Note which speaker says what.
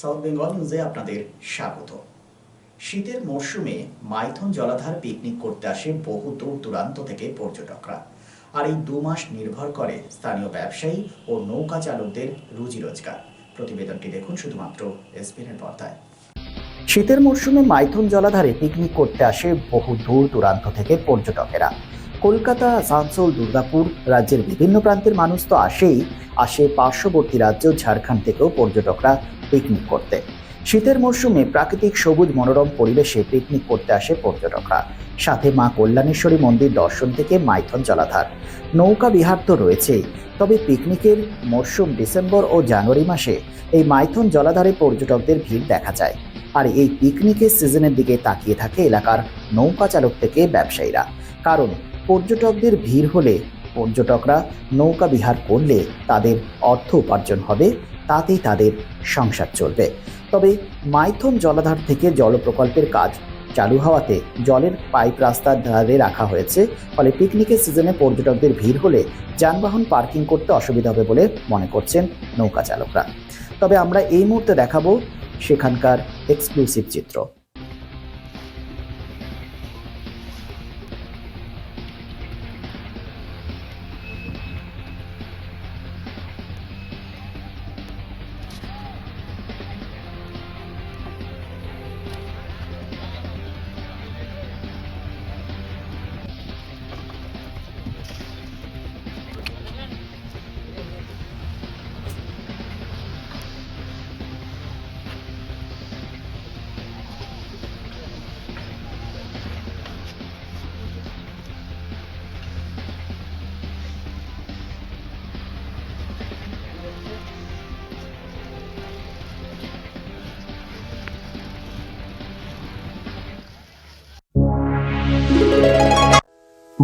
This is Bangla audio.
Speaker 1: সাউথ বেঙ্গল নিউজে আপনাদের স্বাগত। শীতের মরশুমে মাইথন জলাধার পিকনিক করতে আসে বহু দূর দূরান্ত থেকে পর্যটকরা। আর এই দু মাস নির্ভর করে স্থানীয় ব্যবসায়ী ও নৌকা চালকদের রুজি রোজগার। প্রতিবেদনটি দেখুন শুধুমাত্র এসপিএনের পর্দায়। শীতের মরশুমে মাইথন জলাধারে পিকনিক করতে আসে বহু দূর দূরান্ত থেকে পর্যটকেরা। কলকাতা, আসানসোল, দুর্গাপুর রাজ্যের বিভিন্ন প্রান্তের মানুষ তো আসেই। আসে পার্শ্ববর্তী রাজ্য, ঝাড়খণ্ড থেকেও পর্যটকরা পিকনিক করতে। শীতের মরশুমে প্রাকৃতিক সবুজ মনোরম পরিবেশে পিকনিক করতে আসে পর্যটকরা। সাথে মা কল্যাণেশ্বরী মন্দির দর্শন থেকে মাইথন জলাধার। নৌকা বিহার তো রয়েছেই, তবে পিকনিকের মরশুম ডিসেম্বর ও জানুয়ারি মাসে এই মাইথন জলাধারে পর্যটকদের ভিড় দেখা যায়। আর এই পিকনিকের সিজনের দিকে তাকিয়ে থাকে এলাকার নৌকা চালক থেকে ব্যবসায়ীরা। কারণ পর্যটকদের ভিড় হলে পর্যটকরা নৌকা বিহার করলে তাদের অর্থ উপার্জন হবে, তাতেই তাদের সংসার চলবে। তবে মাইথন জলাধার থেকে জল প্রকল্পের কাজ চালু হওয়াতে জলের পাইপ রাস্তার ধারে রাখা হয়েছে, ফলে পিকনিকের সিজনে পর্যটকদের ভিড় হলে যানবাহন পার্কিং করতে অসুবিধা হবে বলে মনে করছেন নৌকা চালকরা তবে আমরা এই মুহূর্তে দেখাবো সেখানকার এক্সক্লুসিভ চিত্র।